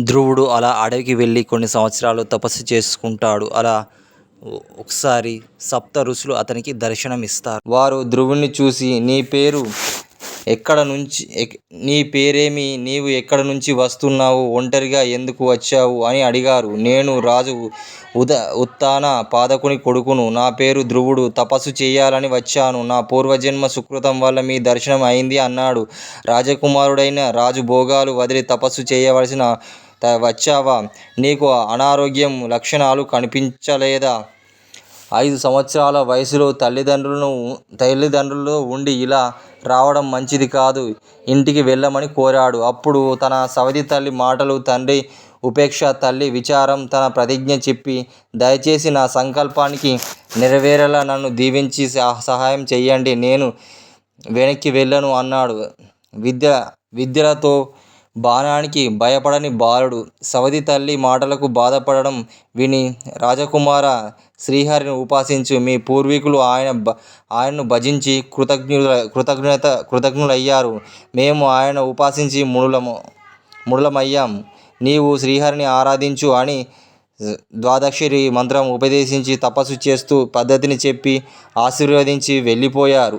ధ్రువుడు అలా అడవికి వెళ్ళి కొన్ని సంవత్సరాలు తపస్సు చేసుకుంటాడు. అలా ఒకసారి సప్త ఋషులు అతనికి దర్శనం ఇస్తారు వారు ధ్రువుడ్ని చూసి నీ పేరు ఎక్కడ నుంచి నీ పేరేమి? నీవు ఎక్కడి నుంచి వస్తున్నావు? ఒంటరిగా ఎందుకు వచ్చావు? అని అడిగారు. నేను రాజు ఉద ఉత్తాన పాదకుని కొడుకును. నా పేరు ధ్రువుడు. తపస్సు చేయాలని వచ్చాను. నా పూర్వజన్మ సుకృతం వల్ల మీ దర్శనం అయింది అన్నాడు. రాజకుమారుడైన రాజు భోగాలు వదిలి తపస్సు చేయవలసిన వచ్చావా? నీకు అనారోగ్యం లక్షణాలు కనిపించలేదా? ఐదు సంవత్సరాల వయసులో తల్లిదండ్రులను తల్లిదండ్రులు ఉండి ఇలా రావడం మంచిది కాదు. ఇంటికి వెళ్ళమని కోరాడు. అప్పుడు తన సవతి తల్లి మాటలు, తండ్రి ఉపేక్ష, తల్లి విచారం, తన ప్రతిజ్ఞ చెప్పి దయచేసి నా సంకల్పానికి నెరవేరేలా నన్ను దీవించి సహాయం చేయండి నేను వెనక్కి వెళ్ళను అన్నాడు. విద్య విద్యలతో బాణానికి భయపడని బాలుడు. సవతి తల్లి మాటలకు బాధపడడం విని రాజకుమార శ్రీహరిని ఉపాసించు. మీ పూర్వీకులు ఆయన ఆయన్ను భజించి కృతజ్ఞుల కృతజ్ఞత కృతజ్ఞులయ్యారు. మేము ఆయన ఉపాసించి మునులమయ్యాం. నీవు శ్రీహరిని ఆరాధించు అని ద్వాదశాక్షరి మంత్రం ఉపదేశించి తపస్సు చేస్తూ పద్ధతిని చెప్పి ఆశీర్వదించి వెళ్ళిపోయారు.